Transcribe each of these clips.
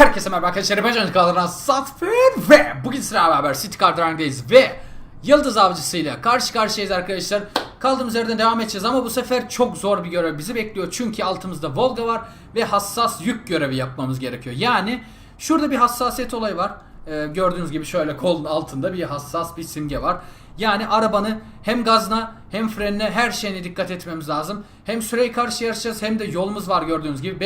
Herkese merhaba arkadaşlar. Can Kaldıran Satfer ve bugün sıra beraber City Card'dayız ve Yıldız Avcısı'yla karşı karşıyayız arkadaşlar. Kaldığımız yerden devam edeceğiz ama bu sefer çok zor bir görev bizi bekliyor. Çünkü altımızda Volga var ve hassas yük görevi yapmamız gerekiyor. Yani şurada bir hassasiyet olayı var. Ee, gördüğünüz gibi şöyle kolun altında bir hassas bir simge var. Yani arabanı hem gazına hem frenine her şeyine dikkat etmemiz lazım. Hem süreyi karşı yarışacağız hem de yolumuz var gördüğünüz gibi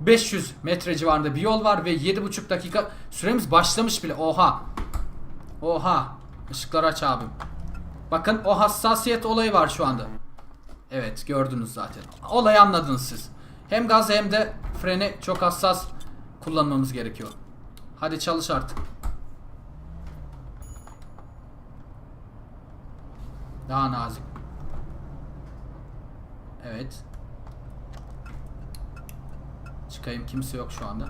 5500 metre civarında bir yol var ve 7,5 dakika süremiz başlamış bile. Oha. Oha. Işıkları aç abim. Bakın o hassasiyet olayı var şu anda. Evet gördünüz zaten. Olayı anladınız siz. Hem gaz hem de freni çok hassas kullanmamız gerekiyor. Hadi çalış artık. Daha nazik. Evet. Çıkayım kimse yok şu anda.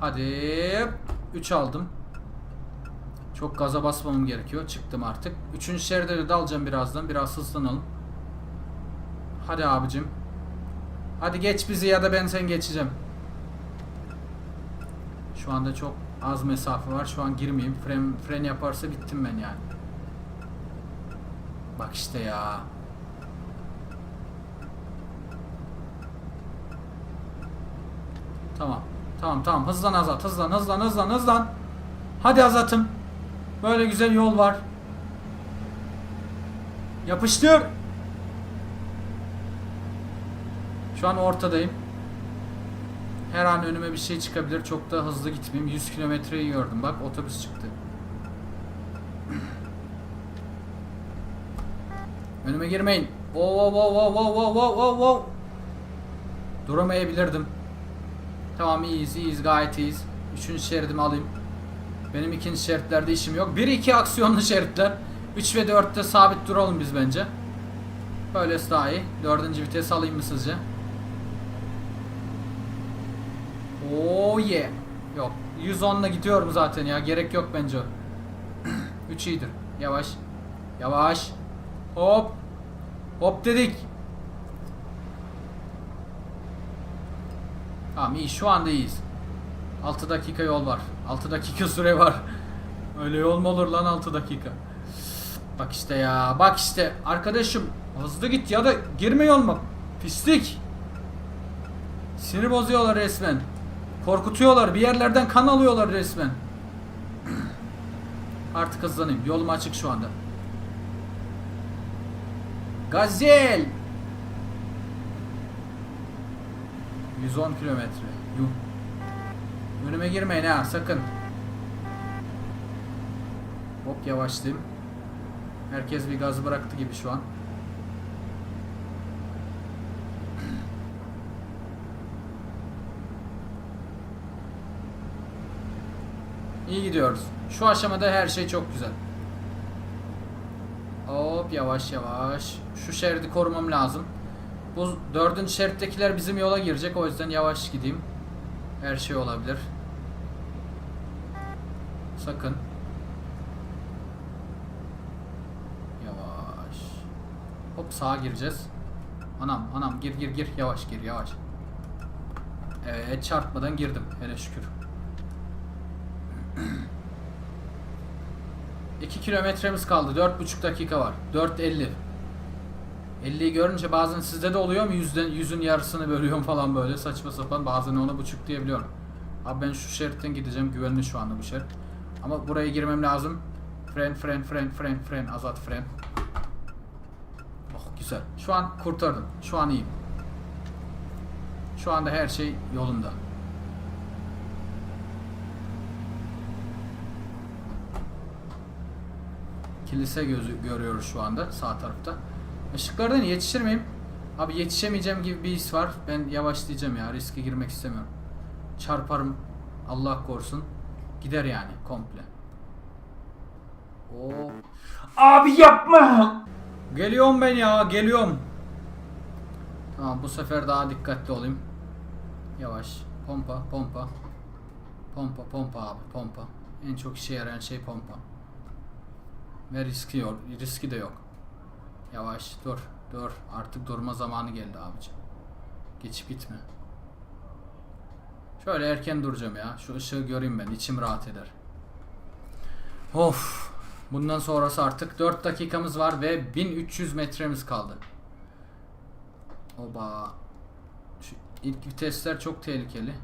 Hadi. 3 aldım. Çok gaza basmamam gerekiyor. Çıktım artık. Üçüncü şeride de dalacağım birazdan. Biraz hızlanalım. Hadi abicim. Hadi geç bizi ya da ben sen geçeceğim. Şu anda çok az mesafe var. Şu an girmeyeyim. Fren, fren yaparsa bittim ben yani. Bak işte ya. Tamam. Tamam tamam. Hızlan Azat. Hızlan hızlan hızlan hızlan. Hadi Azat'ım. Böyle güzel yol var. Yapıştır. Şu an ortadayım. Her an önüme bir şey çıkabilir. Çok da hızlı gitmeyeyim. 100 kilometreyi gördüm. Bak otobüs çıktı. Önüme girmeyin. Wow wow wow wow wow wow wow wow. Duramayabilirdim. Tamam iyiyiz iyiyiz gayet iyiyiz. Üçüncü şeridimi alayım. Benim ikinci şeritlerde işim yok. 1-2 aksiyonlu şeritler. 3 ve 4'te sabit duralım biz bence. Böylesi daha iyi. Dördüncü vites alayım mı sizce? Oh yeah. Yok. 110'la gidiyorum zaten ya. Gerek yok bence o. 3 iyidir. Yavaş. Yavaş. Hop. Hop dedik. Tamam iyi şu anda iyiyiz. 6 dakika yol var. 6 dakika süre var. Öyle yol mu olur lan 6 dakika? Bak işte ya. Bak işte. Arkadaşım hızlı git ya da girme yoluma. Pislik. Sinir bozuyorlar resmen. Korkutuyorlar. Bir yerlerden kan alıyorlar resmen. Artık hızlanayım. Yolum açık şu anda. Gazel. 110 kilometre. Önüme girmeyin ha sakın. Hop yavaşlayayım. Herkes bir gaz bıraktı gibi şu an. İyi gidiyoruz. Şu aşamada her şey çok güzel. Hop yavaş yavaş. Şu şeridi korumam lazım. Bu dördüncü şerittekiler bizim yola girecek. O yüzden yavaş gideyim. Her şey olabilir. Sakın. Yavaş. Hop sağa gireceğiz. Anam anam gir gir gir. Yavaş gir yavaş. Evet çarpmadan girdim. Hele şükür. 2 kilometremiz kaldı. 4,5 dakika var. 4.50. 50'yi görünce bazen sizde de oluyor mu? Yüzden, yüzün yarısını bölüyorum falan böyle saçma sapan. Bazen ona buçuk diyebiliyorum. Abi ben şu şeritten gideceğim. Güvenli şu anda bu şerit. Ama buraya girmem lazım. Fren, fren, fren, fren, fren. Azat fren. Oh güzel. Şu an kurtardım. Şu an iyiyim. Şu anda her şey yolunda. Kilise gözü görüyoruz şu anda sağ tarafta. Işıklardan yetişir miyim? Abi yetişemeyeceğim gibi bir his var. Ben yavaşlayacağım ya. Riske girmek istemiyorum. Çarparım. Allah korusun. Gider yani komple. Oo. Abi yapma. Geliyorum ben ya. Geliyorum. Tamam bu sefer daha dikkatli olayım. Yavaş. Pompa, pompa. Pompa, pompa abi, pompa. En çok işe yarayan şey pompa. Ve riski yok. Riski de yok. Yavaş dur. Dur. Artık durma zamanı geldi abicim. Geçip gitme. Şöyle erken duracağım ya. Şu ışığı göreyim ben. içim rahat eder. Of. Bundan sonrası artık 4 dakikamız var ve 1300 metremiz kaldı. Oba. Şu ilk vitesler çok tehlikeli.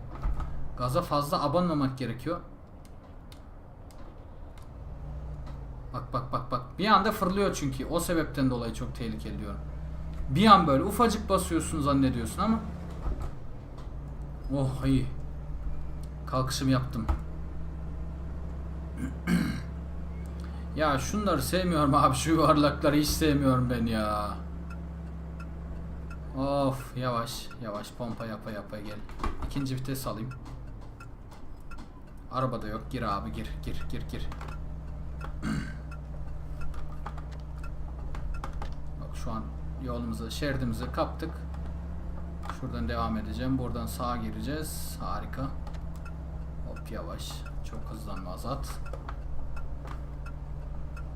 Gaza fazla abanmamak gerekiyor. Bak bak bak bak. Bir anda fırlıyor çünkü. O sebepten dolayı çok tehlikeli diyorum. Bir an böyle ufacık basıyorsun zannediyorsun ama. Oh iyi. Kalkışımı yaptım. ya şunları sevmiyorum abi. Şu yuvarlakları hiç sevmiyorum ben ya. Of yavaş yavaş pompa yapa yapa gel. İkinci vites alayım. Arabada yok. Gir abi gir gir gir gir. Bak şu an yolumuzu, şeridimizi kaptık. Şuradan devam edeceğim. Buradan sağa gireceğiz. Harika. Hop yavaş. Çok hızlanma azat.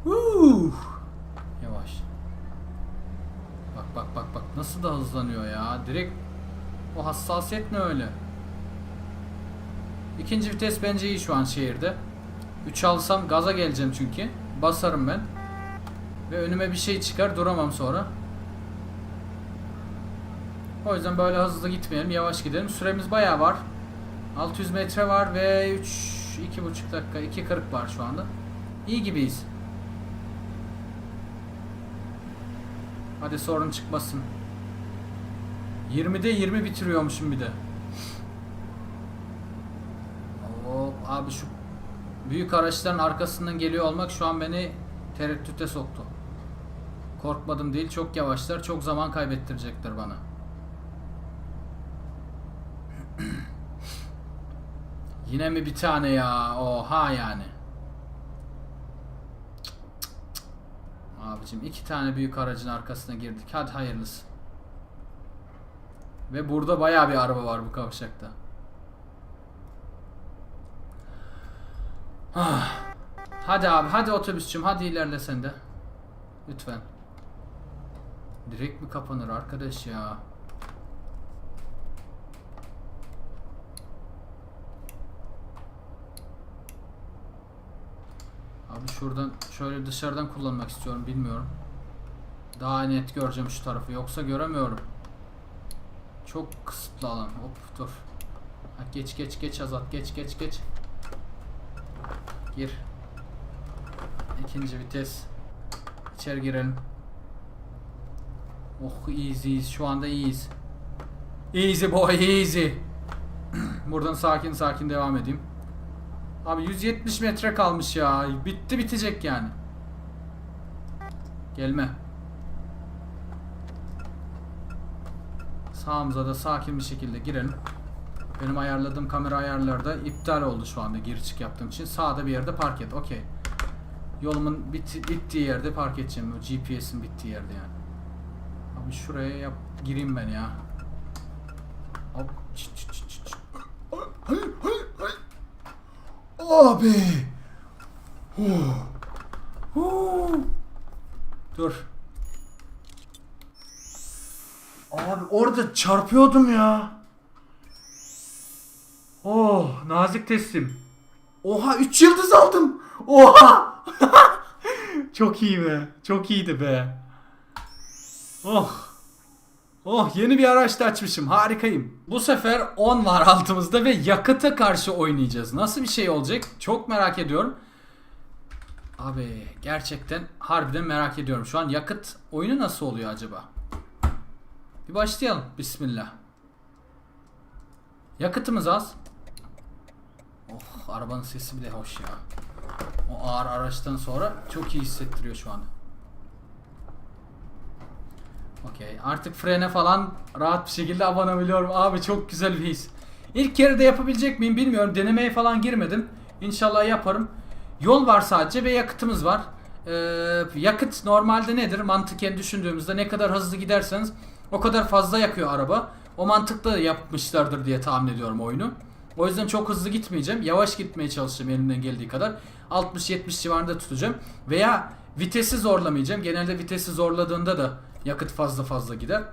Woo! Yavaş. Bak bak bak bak nasıl da hızlanıyor ya. Direkt o hassasiyet ne öyle? İkinci vites bence iyi şu an şehirde. 3 alsam gaza geleceğim çünkü. Basarım ben. Ve önüme bir şey çıkar duramam sonra. O yüzden böyle hızlı gitmeyelim. Yavaş gidelim. Süremiz bayağı var. 600 metre var ve 3 2,5 dakika 2.40 var şu anda. İyi gibiyiz. Hadi sorun çıkmasın. 20'de 20 bitiriyormuşum bir de. Hop abi şu büyük araçların arkasından geliyor olmak şu an beni tereddüte soktu. Korkmadım değil çok yavaşlar çok zaman kaybettirecekler bana. Yine mi bir tane ya? Oha yani. Abicim iki tane büyük aracın arkasına girdik. Hadi hayırlısı. Ve burada bayağı bir araba var bu kavşakta. Ah. Hadi abi hadi otobüsçüm hadi ilerle sen de. Lütfen. Direkt mi kapanır arkadaş ya? Abi şuradan şöyle dışarıdan kullanmak istiyorum bilmiyorum. Daha net göreceğim şu tarafı yoksa göremiyorum. Çok kısıtlı alan. Hop dur. Ha, geç geç geç Azat geç geç geç. Gir. İkinci vites. İçeri girelim. Oh iyiyiz. Şu anda iyiyiz. Easy boy easy. Buradan sakin sakin devam edeyim. Abi 170 metre kalmış ya. Bitti bitecek yani. Gelme. Sağımıza da sakin bir şekilde girelim. Benim ayarladığım kamera ayarları iptal oldu şu anda gir çık yaptığım için. Sağda bir yerde park et. Okey. Yolumun bit bittiği yerde park edeceğim. O GPS'in bittiği yerde yani. Abi şuraya yap gireyim ben ya. Hop. Abi. Oh. Dur. Abi orada çarpıyordum ya. Oh, nazik teslim. Oha 3 yıldız aldım. Oha. Çok iyi be. Çok iyiydi be. Oh. Oh yeni bir araç da açmışım. Harikayım. Bu sefer 10 var altımızda ve yakıta karşı oynayacağız. Nasıl bir şey olacak? Çok merak ediyorum. Abi gerçekten harbiden merak ediyorum. Şu an yakıt oyunu nasıl oluyor acaba? Bir başlayalım. Bismillah. Yakıtımız az. Oh arabanın sesi bile hoş ya. O ağır araçtan sonra çok iyi hissettiriyor şu anda. Okey. Artık frene falan rahat bir şekilde abanabiliyorum. Abi çok güzel bir his. İlk kere de yapabilecek miyim bilmiyorum. Denemeye falan girmedim. İnşallah yaparım. Yol var sadece ve yakıtımız var. Ee, yakıt normalde nedir? Mantıken düşündüğümüzde ne kadar hızlı giderseniz o kadar fazla yakıyor araba. O mantıkla yapmışlardır diye tahmin ediyorum oyunu. O yüzden çok hızlı gitmeyeceğim. Yavaş gitmeye çalışacağım elimden geldiği kadar. 60-70 civarında tutacağım. Veya vitesi zorlamayacağım. Genelde vitesi zorladığında da yakıt fazla fazla gider.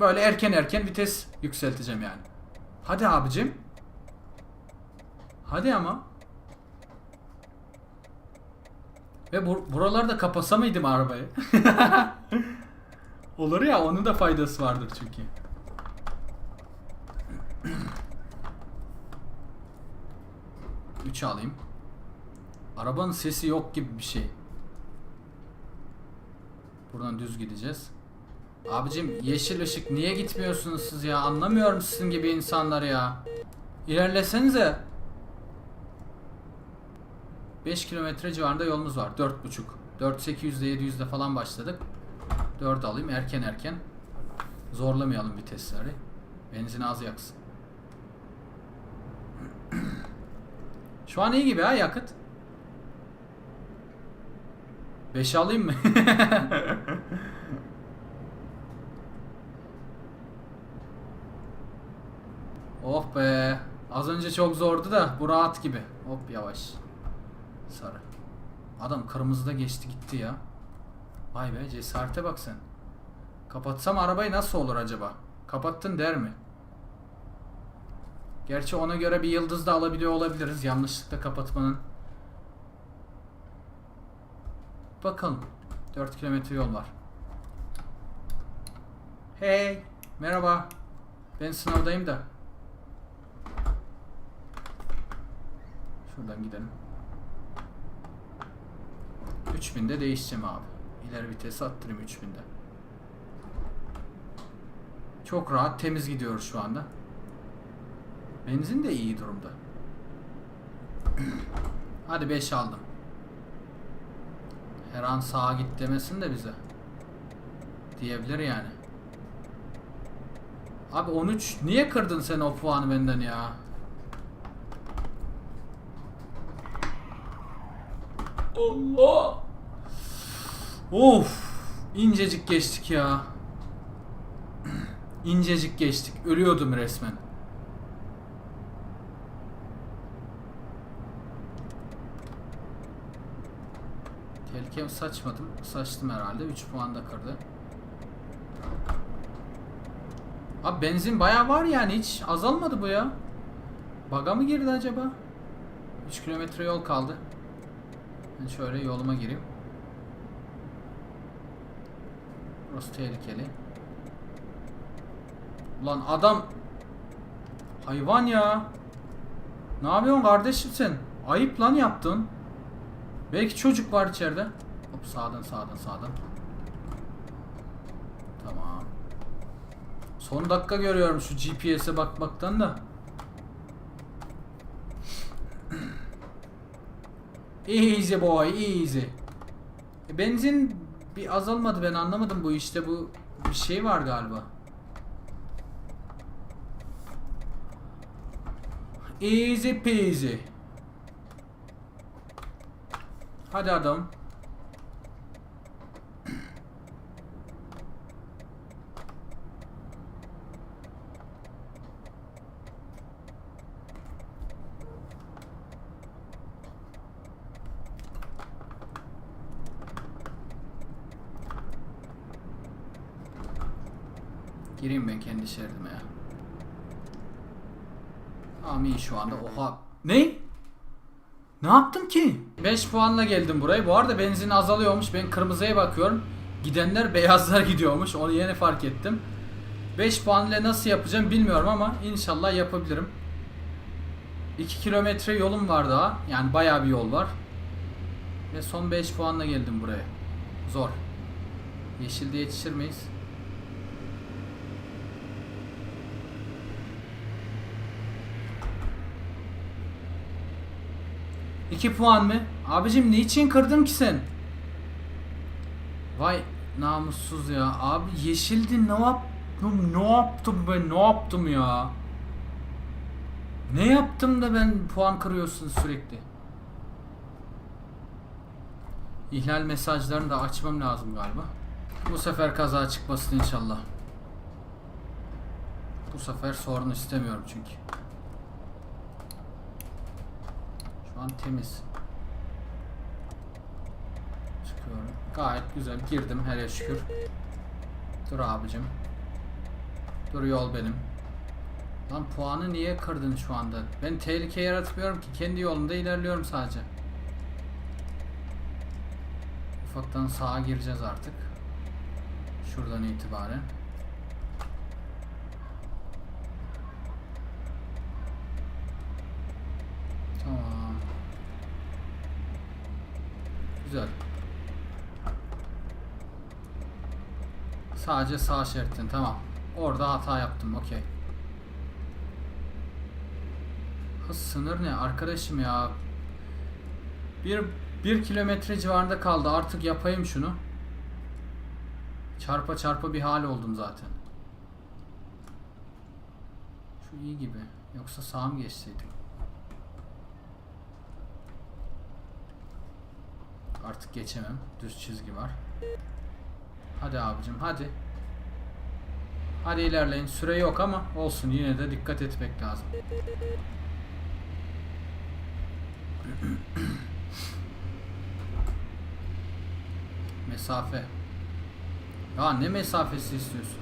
Böyle erken erken vites yükselteceğim yani. Hadi abicim. Hadi ama. Ve bu, buralarda kapasa mıydım arabayı? Olur ya onun da faydası vardır çünkü. Üç alayım. Arabanın sesi yok gibi bir şey. Buradan düz gideceğiz. Abicim yeşil ışık niye gitmiyorsunuz siz ya? Anlamıyorum sizin gibi insanları ya. İlerlesenize. 5 kilometre civarında yolumuz var. 4.5. 4.800'de 700'de falan başladık. 4 alayım erken erken. Zorlamayalım vitesleri. Benzin az yaksın. Şu an iyi gibi ha yakıt. 5 alayım mı? oh be. Az önce çok zordu da bu rahat gibi. Hop yavaş. Sarı. Adam kırmızıda geçti gitti ya. Vay be cesarete bak sen. Kapatsam arabayı nasıl olur acaba? Kapattın der mi? Gerçi ona göre bir yıldız da alabiliyor olabiliriz yanlışlıkla kapatmanın. Bakalım. 4 kilometre yol var. Hey, merhaba. Ben sınavdayım da. Şuradan gidelim. 3000'de değişeceğim abi. İleri vitesi attırayım 3000'de. Çok rahat temiz gidiyoruz şu anda. Benzin de iyi durumda. Hadi 5 aldım. Her an sağa git demesin de bize. Diyebilir yani. Abi 13 niye kırdın sen o puanı benden ya? Allah. Of. incecik geçtik ya. İncecik geçtik. Ölüyordum resmen. Tehlikemi saçmadım. Saçtım herhalde. 3 puan da kırdı. Abi benzin bayağı var yani hiç azalmadı bu ya. Baga mı girdi acaba? 3 kilometre yol kaldı. Ben şöyle yoluma gireyim. Burası tehlikeli. Ulan adam hayvan ya. Ne yapıyorsun kardeşim sen? Ayıp lan yaptın. Belki çocuk var içeride. Hop sağdan sağdan sağdan. Tamam. Son dakika görüyorum şu GPS'e bakmaktan da. Easy boy, easy. E, Benzin bir azalmadı ben anlamadım bu işte bu bir şey var galiba. Easy peasy. Hadi adam. Gireyim ben kendi şeridime ya. İyi şu anda. Oha. Ne? Ne yaptım ki? 5 puanla geldim buraya. Bu arada benzin azalıyormuş. Ben kırmızıya bakıyorum. Gidenler beyazlar gidiyormuş. Onu yeni fark ettim. 5 puan ile nasıl yapacağım bilmiyorum ama inşallah yapabilirim. 2 kilometre yolum var daha. Yani bayağı bir yol var. Ve son 5 puanla geldim buraya. Zor. Yeşilde yetişir miyiz? İki puan mı? Abicim niçin kırdın ki sen? Vay namussuz ya. Abi yeşildi ne yaptım? Ne yaptım ben? Ne yaptım ya? Ne yaptım da ben puan kırıyorsun sürekli? İhlal mesajlarını da açmam lazım galiba. Bu sefer kaza çıkmasın inşallah. Bu sefer sorun istemiyorum çünkü. Şu an temiz. Çıkıyorum. Gayet güzel girdim hele şükür. Dur abicim. Dur yol benim. Lan puanı niye kırdın şu anda? Ben tehlike yaratmıyorum ki. Kendi yolumda ilerliyorum sadece. Ufaktan sağa gireceğiz artık. Şuradan itibaren. Tamam. Güzel. Sadece sağ şeritin tamam. Orada hata yaptım okey. Hız sınır ne arkadaşım ya. Bir, bir kilometre civarında kaldı artık yapayım şunu. Çarpa çarpa bir hal oldum zaten. Şu iyi gibi. Yoksa sağa mı geçseydim? Artık geçemem. Düz çizgi var. Hadi abicim hadi. Hadi ilerleyin. Süre yok ama olsun yine de dikkat etmek lazım. Mesafe. Ya ne mesafesi istiyorsun?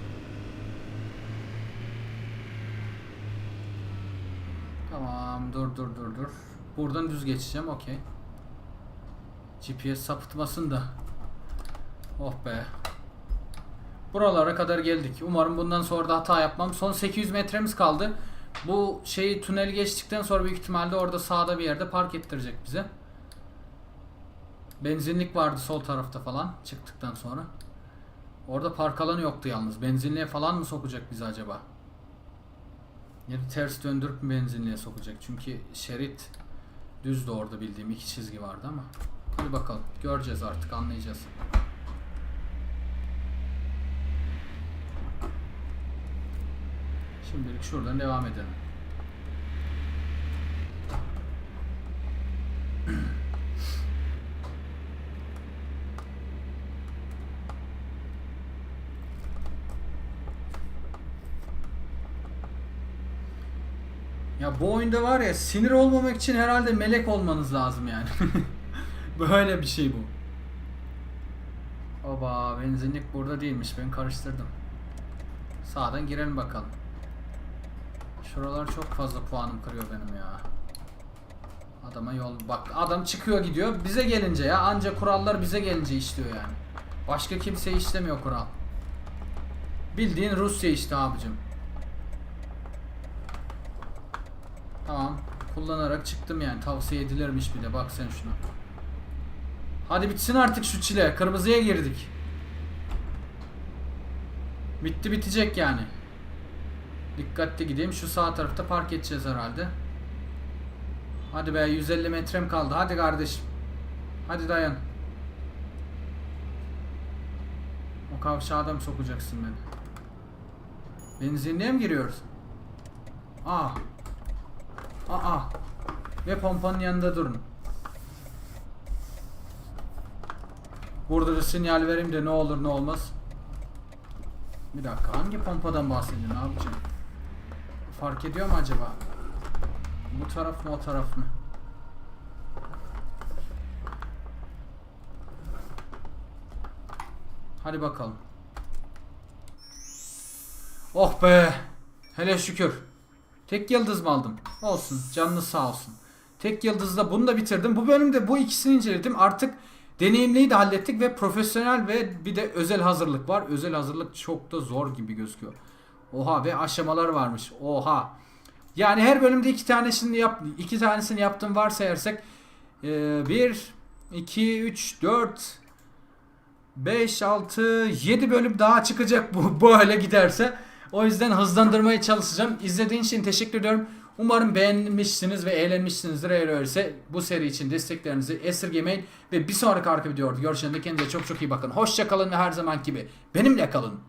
Tamam dur dur dur dur. Buradan düz geçeceğim okey. GPS sapıtmasın da. Oh be. Buralara kadar geldik. Umarım bundan sonra da hata yapmam. Son 800 metremiz kaldı. Bu şeyi tünel geçtikten sonra büyük ihtimalle orada sağda bir yerde park ettirecek bize. Benzinlik vardı sol tarafta falan çıktıktan sonra. Orada park alanı yoktu yalnız. Benzinliğe falan mı sokacak bizi acaba? Ya da ters döndürüp benzinliğe sokacak? Çünkü şerit düzdü orada bildiğim iki çizgi vardı ama. Hadi bakalım. Göreceğiz artık anlayacağız. Şimdilik şuradan devam edelim. Ya bu oyunda var ya sinir olmamak için herhalde melek olmanız lazım yani. Böyle bir şey bu. Oba benzinlik burada değilmiş ben karıştırdım. Sağdan girelim bakalım. Şuralar çok fazla puanım kırıyor benim ya. Adama yol bak adam çıkıyor gidiyor bize gelince ya anca kurallar bize gelince işliyor yani. Başka kimse işlemiyor kural. Bildiğin Rusya işte abicim. Tamam. Kullanarak çıktım yani. Tavsiye edilirmiş bir de. Bak sen şuna. Hadi bitsin artık şu çile. Kırmızıya girdik. Bitti bitecek yani. Dikkatli gideyim. Şu sağ tarafta park edeceğiz herhalde. Hadi be 150 metrem kaldı. Hadi kardeşim. Hadi dayan. O kavşağa da mı sokacaksın beni? Benzinliğe mi giriyoruz? Aa. Aa. Ve pompanın yanında durun. Burada da sinyal vereyim de ne olur ne olmaz. Bir dakika hangi pompadan bahsediyorsun abicim? Fark ediyor mu acaba? Bu taraf mı o taraf mı? Hadi bakalım. Oh be. Hele şükür. Tek yıldız mı aldım? Olsun. Canlı sağ olsun. Tek yıldızla bunu da bitirdim. Bu bölümde bu ikisini inceledim. Artık deneyimliyi de hallettik ve profesyonel ve bir de özel hazırlık var. Özel hazırlık çok da zor gibi gözüküyor. Oha ve aşamalar varmış. Oha. Yani her bölümde iki tanesini yap iki tanesini yaptım varsayarsak 1 2 3 4 5 6 7 bölüm daha çıkacak bu böyle giderse. O yüzden hızlandırmaya çalışacağım. İzlediğin için teşekkür ediyorum. Umarım beğenmişsiniz ve eğlenmişsinizdir. Eğer öyleyse bu seri için desteklerinizi esirgemeyin. Ve bir sonraki arka videoda görüşene kendinize çok çok iyi bakın. Hoşça kalın ve her zaman gibi benimle kalın.